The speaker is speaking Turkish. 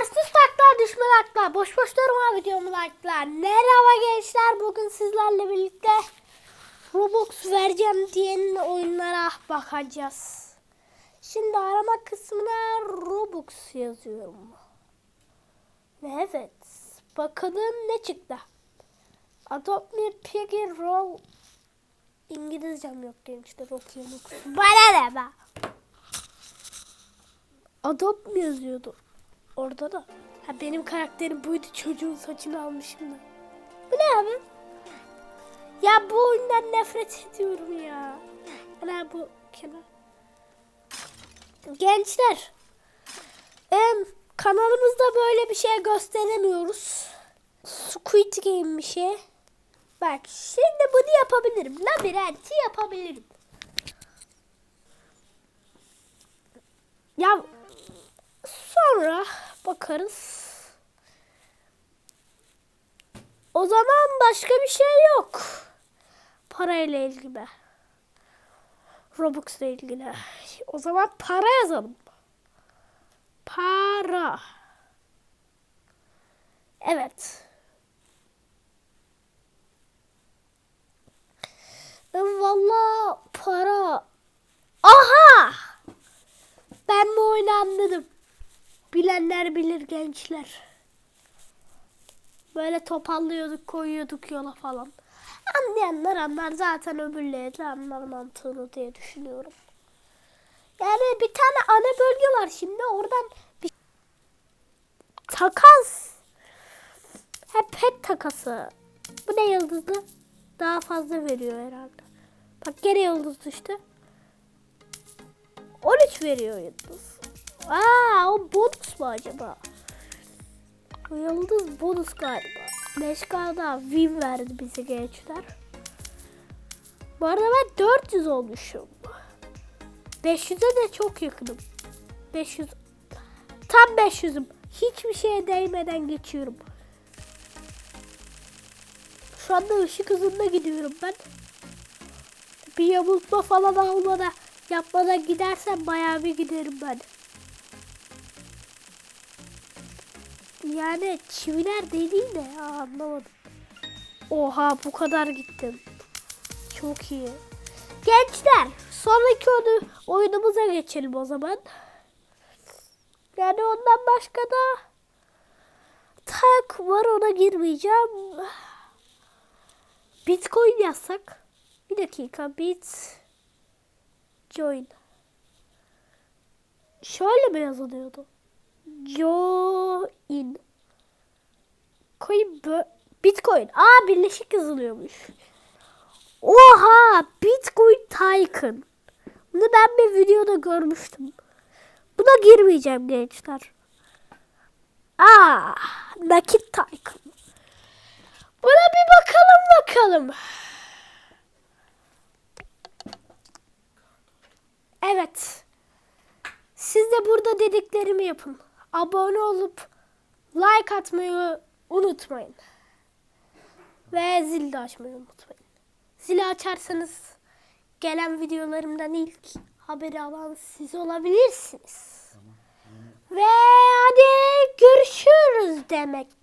Ters takla düşme takla. Boş boş durma videomu takla. Merhaba gençler. Bugün sizlerle birlikte Robux vereceğim diyen oyunlara bakacağız. Şimdi arama kısmına Robux yazıyorum. Ve evet. Bakalım ne çıktı. Adopt me Piggy Roll İngilizcem yok gençler okuyamıyorum. Bana ne be? Adopt mu yazıyordu? Orada da. Ha benim karakterim buydu çocuğun saçını almışım da. Bu ne abi? Ya bu oyundan nefret ediyorum ya. Ana bu kenar. Gençler. Em, kanalımızda böyle bir şey gösteremiyoruz. Squid Game bir şey. Bak şimdi bunu yapabilirim. Labirenti yapabilirim. Ya sonra bakarız. O zaman başka bir şey yok. Parayla ilgili. Robux'la ilgili. O zaman para yazalım. Para. Evet. Valla para. Aha! Ben bu oyunu anladım. Bilenler bilir gençler. Böyle topallıyorduk, koyuyorduk yola falan. Anlayanlar anlar zaten öbürleri de anlar mantığını diye düşünüyorum. Yani bir tane ana bölge var şimdi oradan bir takas. Hep pet takası. Bu ne yıldızlı? Daha fazla veriyor herhalde. Bak gene yıldız düştü. 13 veriyor yıldız. Aa o bonus mu acaba? O yıldız bonus galiba. 5K'da win verdi bize gençler. Bu arada ben 400 olmuşum. 500'e de çok yakınım. 500. Tam 500'üm. Hiçbir şeye değmeden geçiyorum. Şu anda ışık hızında gidiyorum ben. Bir yamultma falan almadan yapmadan gidersem bayağı bir giderim ben. Yani çiviler dediğin de anlamadım. Oha bu kadar gittim. Çok iyi. Gençler sonraki oyunu, oyunumuza geçelim o zaman. Yani ondan başka da tak var ona girmeyeceğim. Bitcoin yazsak. Bir dakika bit join. Şöyle mi yazılıyordu? Join. Coin Bitcoin. Aa birleşik yazılıyormuş. Oha! Bitcoin Tycoon. Bunu ben bir videoda görmüştüm. Buna girmeyeceğim gençler. Aa, nakit Tycoon. Buna bir bakalım bakalım. Evet. Siz de burada dediklerimi yapın. Abone olup like atmayı unutmayın. Ve zil de açmayı unutmayın. Zili açarsanız gelen videolarımdan ilk haberi alan siz olabilirsiniz. Ve hadi görüşürüz demek